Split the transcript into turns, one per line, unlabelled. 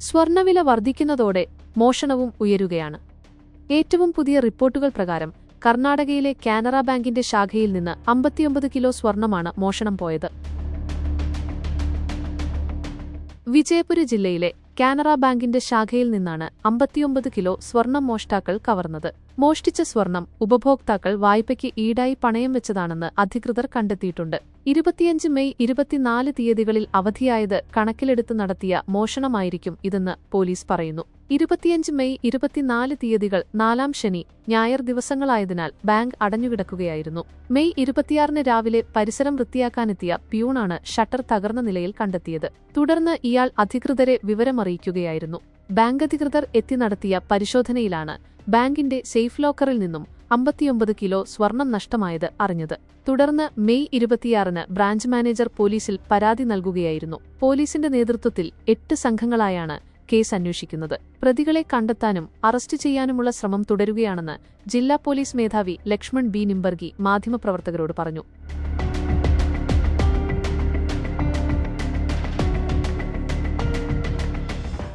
സ്വർണവില വർദ്ധിക്കുന്നതോടെ മോഷണവും ഉയരുകയാണ്. ഏറ്റവും പുതിയ റിപ്പോർട്ടുകൾ പ്രകാരം കർണാടകയിലെ കാനറ ബാങ്കിന്റെ ശാഖയിൽ നിന്ന് അമ്പത്തിയൊമ്പത് കിലോ സ്വർണമാണ് മോഷണം പോയത്. വിജയപുര ജില്ലയിലെ കാനറ ബാങ്കിന്റെ ശാഖയിൽ നിന്നാണ് അമ്പത്തിയൊമ്പത് കിലോ സ്വർണം മോഷ്ടാക്കൾ കവർന്നത്. മോഷ്ടിച്ച സ്വർണം ഉപഭോക്താക്കൾ വായ്പയ്ക്ക് ഈടായി പണയം വെച്ചതാണെന്ന് അധികൃതർ കണ്ടെത്തിയിട്ടുണ്ട്. ഇരുപത്തിയഞ്ച് മെയ് ഇരുപത്തിനാല് തീയതികളിൽ അവധിയായത് കണക്കിലെടുത്ത് നടത്തിയ മോഷണമായിരിക്കും ഇതെന്ന് പോലീസ് പറയുന്നു. ഇരുപത്തിയഞ്ച് മെയ് ഇരുപത്തിനാല് തീയതികൾ നാലാം ശനി ഞായർ ദിവസങ്ങളായതിനാൽ ബാങ്ക് അടഞ്ഞുകിടക്കുകയായിരുന്നു. മെയ് ഇരുപത്തിയാറിന് രാവിലെ പരിസരം വൃത്തിയാക്കാനെത്തിയ പ്യൂണാണ് ഷട്ടർ തകർന്ന നിലയിൽ കണ്ടെത്തിയത്. തുടർന്ന് ഇയാൾ അധികൃതരെ വിവരമറിയിക്കുകയായിരുന്നു. ബാങ്ക് അധികൃതർ എത്തി നടത്തിയ പരിശോധനയിലാണ് ബാങ്കിന്റെ സേഫ് ലോക്കറിൽ നിന്നും അമ്പത്തിയൊമ്പത് കിലോ സ്വർണം നഷ്ടമായത് അറിഞ്ഞത്. തുടർന്ന് മെയ് ഇരുപത്തിയാറിന് ബ്രാഞ്ച് മാനേജർ പോലീസിൽ പരാതി നൽകുകയായിരുന്നു. പോലീസിന്റെ നേതൃത്വത്തിൽ എട്ട് സംഘങ്ങളായാണ് കേസ് അന്വേഷിക്കുന്നത്. പ്രതികളെ കണ്ടെത്താനും അറസ്റ്റ് ചെയ്യാനുമുള്ള ശ്രമം തുടരുകയാണെന്ന് ജില്ലാ പോലീസ് മേധാവി ലക്ഷ്മൺ ബി. നിംബർഗി മാധ്യമപ്രവർത്തകരോട് പറഞ്ഞു.